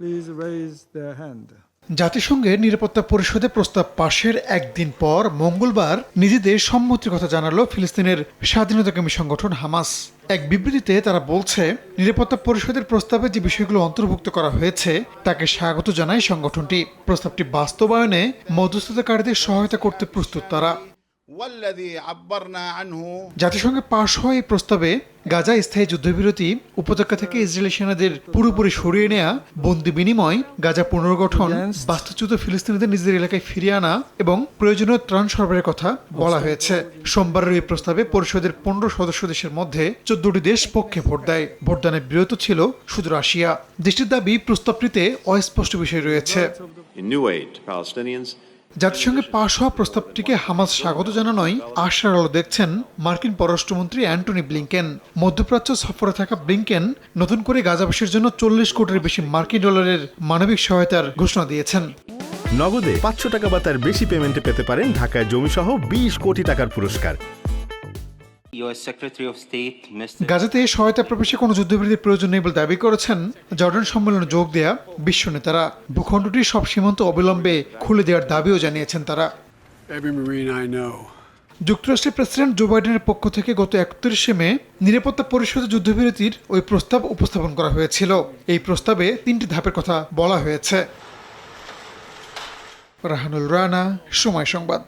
The hand জাতিসংঘের নিরাপত্তা পরিষদে প্রস্তাব পাশের একদিন পর মঙ্গলবার নিজেদের সম্মতির কথা জানালো ফিলিস্তিনের স্বাধীনতাকামী সংগঠন হামাস। এক বিবৃতিতে তারা বলছে, নিরাপত্তা পরিষদের প্রস্তাবে যে বিষয়গুলো অন্তর্ভুক্ত করা হয়েছে, তাকে স্বাগত জানায় সংগঠনটি। প্রস্তাবটি বাস্তবায়নে মধ্যস্থতাকারীদের সহায়তা করতে প্রস্তুত তারা। জাতিসংঘে পাশ হওয়া এই প্রস্তাবে গাজা স্থায়ী যুদ্ধবিরতি উপত্যকা থেকে ইসরায়েলি সেনাদের পুরোপুরি সরিয়ে নেয়া বন্দি বিনিময় গাজা পুনর্গঠন বাস্তুচ্যুত ফিলিস্তিনিদের নিজেদের এলাকায় ফিরিয়ে আনা এবং প্রয়োজনীয় ত্রাণ সরবরাহের কথা বলা হয়েছে। সোমবারের এই প্রস্তাবে পরিষদের পনেরো সদস্য দেশের মধ্যে চোদ্দটি দেশ পক্ষে ভোট দেয়। ভোটদানে বিরত ছিল শুধু রাশিয়া দেশটির দাবি প্রস্তাবটিতে অস্পষ্ট বিষয় রয়েছে। জাতিসংঘে পাশ হওয়া প্রস্তাবটিকে হামাস স্বাগত জানানোয় আশার আলো দেখছেন মার্কিন পররাষ্ট্রমন্ত্রী অ্যান্টনি ব্লিংকেন। মধ্যপ্রাচ্য সফরে থাকা ব্লিংকেন নতুন করে গাজাবাসীর জন্য চল্লিশ কোটির বেশি মার্কিন ডলারের মানবিক সহায়তার ঘোষণা দিয়েছেন। নগদে পাঁচশো টাকা বা তার বেশি পেমেন্টে পেতে পারেন ঢাকায় জমিসহ বিশ কোটি টাকার পুরস্কার। গাজাতে সহায়তা প্রবেশে কোনো যুদ্ধবিরতির প্রয়োজন নেই বলে দাবি করেছেন জর্ডান সম্মেলনে যোগ দেয়া বিশ্ব নেতারা। ভূখণ্ডটির সব সীমান্ত অবিলম্বে খুলে দেওয়ার দাবিও জানিয়েছেন তারা। যুক্তরাষ্ট্রের প্রেসিডেন্ট জো বাইডেনের পক্ষ থেকে গত একত্রিশে মে নিরাপত্তা পরিষদে যুদ্ধবিরতির ওই প্রস্তাব উপস্থাপন করা হয়েছিল। এই প্রস্তাবে তিনটি ধাপের কথা বলা হয়েছে। রাহানুল রানা সময় সংবাদ।